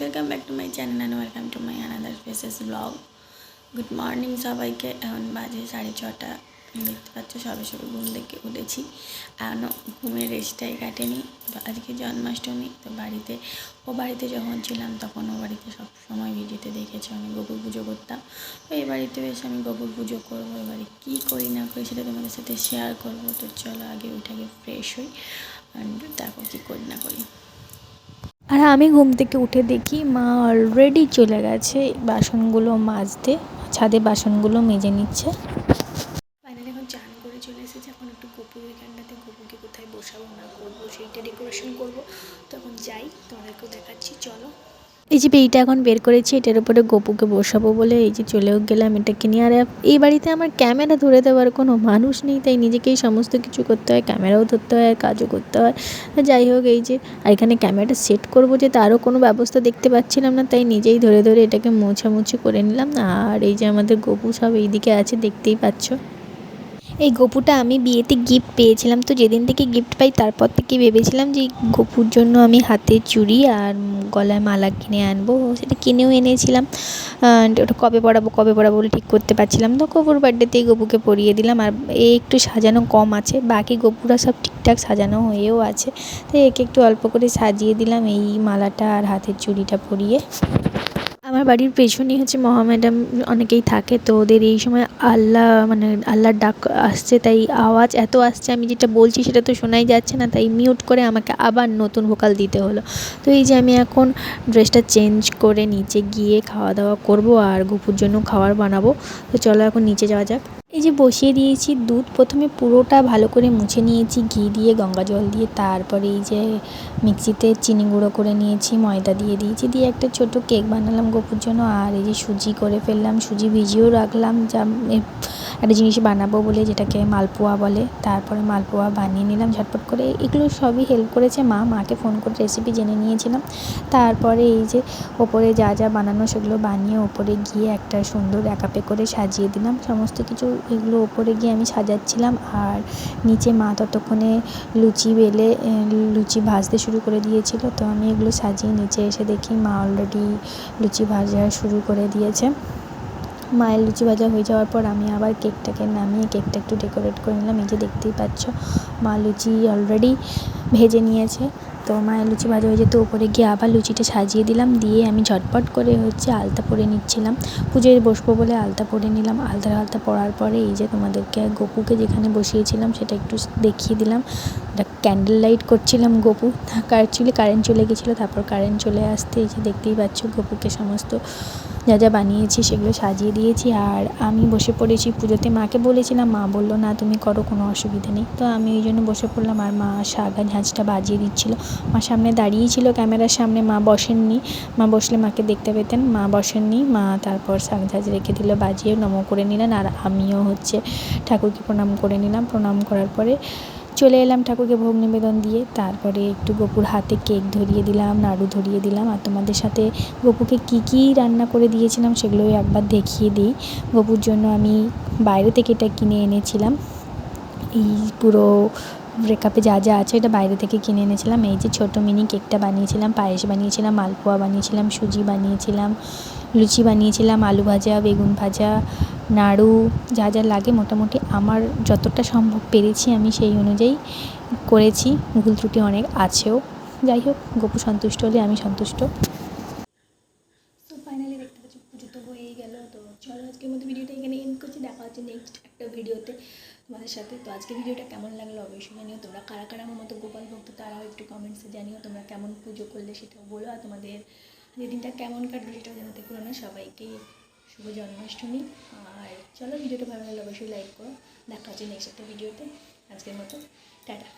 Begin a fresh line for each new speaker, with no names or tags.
Welcome back to my channel and welcome to my another faces vlog good morning সবাইকে। এখন বাজে সাড়ে ছটা। দেখতে পাচ্ছ, সবে সবে ঘুম থেকে উঠেছি। এখনও ঘুমের রেস্টটাই কাটেনি। তো আজকে জন্মাষ্টমী, তো বাড়িতে, ও বাড়িতে যখন ছিলাম তখন ও বাড়িতে সব সময় ভিডিওতে দেখেছ, আমি গোপুর পুজো করতাম। তো এই বাড়িতে এসে আমি গোপুর পুজো করব, এবারে কী করি না করি সেটা তোমাদের সাথে শেয়ার করব। তো চলো আগে উঠে আগে ফ্রেশ হই। অ্যান্ড দেখো কী করি না করি।
আর আমি ঘুম থেকে উঠে দেখি মা অলরেডি চলে গেছে বাসনগুলো মাজতে, ছাদে বাসনগুলো মেজে নিচ্ছে।
ফাইনালি এখন চান করে চলে এসেছে, এখন একটু গোপুর ওইখানটাতে গোপুকে কোথায় বসাবো, না করব সেইটা ডেকোরেশন করব। তখন যাই, তোমাদেরকেও দেখাচ্ছি, চলো।
এই যে এইটা এখন বের করেছি, এটার উপরে গপুকে বসাবো বলে এই যে চলেও গেলাম এটাকে নিয়ে। আর এই বাড়িতে আমার ক্যামেরা ধরে দেওয়ার কোনো মানুষ নেই, তাই নিজেকেই সমস্ত কিছু করতে হয়, ক্যামেরাও ধরতে হয়, কাজও করতে হয়। যাই হোক, এই যে, আর এখানে ক্যামেরাটা সেট করব যে তারও কোনো ব্যবস্থা দেখতে পাচ্ছিলাম না, তাই নিজেই ধরে ধরে এটাকে মোছামুছি করে নিলাম। আর এই যে আমাদের গপু সব এইদিকে আছে, দেখতেই পাচ্ছ। এই গপুটা আমি বিয়েতে গিফট পেয়েছিলাম। তো যেদিন থেকে গিফট পাই, তারপর থেকে ভেবেছিলাম যে গপুর জন্য আমি হাতে চুড়ি আর গলায় মালা কিনে আনব। সেটা কিনেও এনেছিলাম। ওটা কবে পড়াবো কবে পড়াবো বলে ঠিক করতে পারছিলাম তো গপুর বার্থডেতেই গপুকে পরিয়ে দিলাম। আর এ একটু সাজানো কম আছে। বাকি গপুরা সব ঠিকঠাক সাজানো হয়েও আছে। তো একে একটু অল্প করে সাজিয়ে দিলাম এই মালাটা আর হাতের চুড়িটা পরিয়ে। আমার বাড়ির পেছনেই হচ্ছে মহামেডাম অনেকেই থাকে, তো ওদের এই সময় আল্লাহ মানে আল্লাহর ডাক আসছে, তাই আওয়াজ এত আসছে, আমি যেটা বলছি সেটা তো শোনাই যাচ্ছে না, তাই মিউট করে আমাকে আবার নতুন ভোকাল দিতে হলো। তো এই যে আমি এখন ড্রেসটা চেঞ্জ করে নিচে গিয়ে খাওয়া দাওয়া করব আর গুপুর জন্য খাবার বানাবো, তো চলো এখন নিচে যাওয়া যাক। এই যে বসিয়ে দিয়েছি দুধ, প্রথমে পুরোটা ভালো করে মুছে নিয়েছি, ঘি দিয়ে, গঙ্গা জল দিয়ে, তারপরে এই যে মিক্সিতে চিনি গুঁড়ো করে নিয়েছি, ময়দা দিয়ে দিয়েছি, দিয়ে একটা ছোট কেক বানালাম গোপুর জন্য, আর এই যে সুজি করে ফেললাম, সুজি ভিজিয়েও রাখলাম, যা একটা জিনিস বানাবো বলে যেটাকে মালপোয়া বলে। তারপরে মালপোয়া বানিয়ে নিলাম, ঝটপট করে। এগুলো সবই হেল্প করেছে মা। মাকে ফোন করে রেসিপি জেনে নিয়েছিলাম। তারপরে এই যে ওপরে যা যা বানানো সেগুলো বানিয়ে ওপরে গিয়ে একটা সুন্দর একাপে করে সাজিয়ে দিলাম। সমস্ত কিছু এগুলো ওপরে গিয়ে আমি সাজাচ্ছিলাম। আর নিচে মা ততক্ষণে লুচি বেলে লুচি ভাজতে শুরু করে দিয়েছিল। তো আমি এগুলো সাজিয়ে নিচে এসে দেখি মা অলরেডি লুচি ভাজা শুরু করে দিয়েছে। মায়ের লুচি ভাজা হয়ে যাওয়ার পর আমি আবার কেকটাকে নামিয়ে কেকটা একটু ডেকোরেট করে নিলাম। এই যে দেখতেই পাচ্ছ, মা লুচি অলরেডি ভেজে নিয়েছে। তো মায়ের লুচি ভাজা হয়ে যেত, উপরে গিয়ে আবার লুচিটা সাজিয়ে দিলাম। দিয়ে আমি ঝটপট করে হচ্ছে আলতা পরে নিচ্ছিলাম। পুজোয় বসবো বলে আলতা পরে নিলাম। আলতা আলতা পরার পরে এই যে তোমাদেরকে গপুকে যেখানে বসিয়েছিলাম সেটা একটু দেখিয়ে দিলাম। ক্যান্ডেল লাইট করছিলাম গপু। অ্যাকচুয়ালি কারেন্ট চলে গেছিল, তারপর কারেন্ট চলে আসতে এই যে দেখতেই পাচ্ছ গপুকে সমস্ত যা যা বানিয়েছি সেগুলো সাজিয়ে দিয়েছি। আর আমি বসে পড়েছি পুজোতে। মাকে বলেছিলাম, মা বলল, না, তুমি করো, কোনো অসুবিধা নেই। তো আমি ওই জন্য বসে পড়লাম। আর মা শাগা ঝাঁঝটা বাজিয়ে দিচ্ছিল। মা সামনে দাঁড়িয়েই ছিল ক্যামেরার সামনে। মা বসেননি। মা বসলে মাকে দেখতে পেতেন। মা বসেননি। মা তারপর শাক ঝাঁজ রেখে দিল, বাজিয়ে নম করে নিলেন। আর আমিও হচ্ছে ঠাকুরকে প্রণাম করে নিলাম। প্রণাম করার পরে চলে এলাম ঠাকুরকে ভোগ নিবেদন দিয়ে। তারপরে একটু গপুর হাতে কেক ধরিয়ে দিলাম, নাড়ু ধরিয়ে দিলাম আর তোমাদের সাথে গপুকে কী কী রান্না করে দিয়েছিলাম সেগুলোই একবার দেখিয়ে দিই। গপুর জন্য আমি বাইরে থেকে এটা কিনে এনেছিলাম। এই পুরো ব্রেকআপে যা যা আছে এটা বাইরে থেকে কিনে এনেছিলাম। এই যে ছোটো মিনি কেকটা বানিয়েছিলাম, পায়েস বানিয়েছিলাম, মালপোয়া বানিয়েছিলাম, সুজি বানিয়েছিলাম, লুচি বানিয়েছিলাম, আলু ভাজা, বেগুন ভাজা নাড়ু, যা যা লাগে মোটামুটি আমার যতটা সম্ভব পেরেছি আমি সেই অনুযায়ী করেছি। ভুল ত্রুটি অনেক আছেও। যাই হোক, গপু সন্তুষ্ট হলে আমি সন্তুষ্ট।
তো ফাইনালি দেখতে পাচ্ছি পুজো তো হয়েই গেল। তো চলো আজকের মতো ভিডিওটা এখানে এন্ড করছি। দেখা হচ্ছে নেক্সট একটা ভিডিওতে তোমাদের সাথে। তো আজকে ভিডিওটা কেমন লাগল অবশ্যই জানিও। তোমরা কারা কারা আমার মতো গোপাল ভক্ত, তারাও একটু কমেন্টসে জানিও তোমরা কেমন পুজো করলে সেটাও বলো। আর তোমাদের যেদিনটা কেমন কাটলো সেটাও জানাতে পুরো না। সবাইকে শুভ জন্মাষ্টমী। আর চলো, ভিডিওটা ভালো লাগলে অবশ্যই লাইক করো। দেখা হচ্ছে নেক্সট একটা ভিডিওতে। আজকের মতো, টাটা।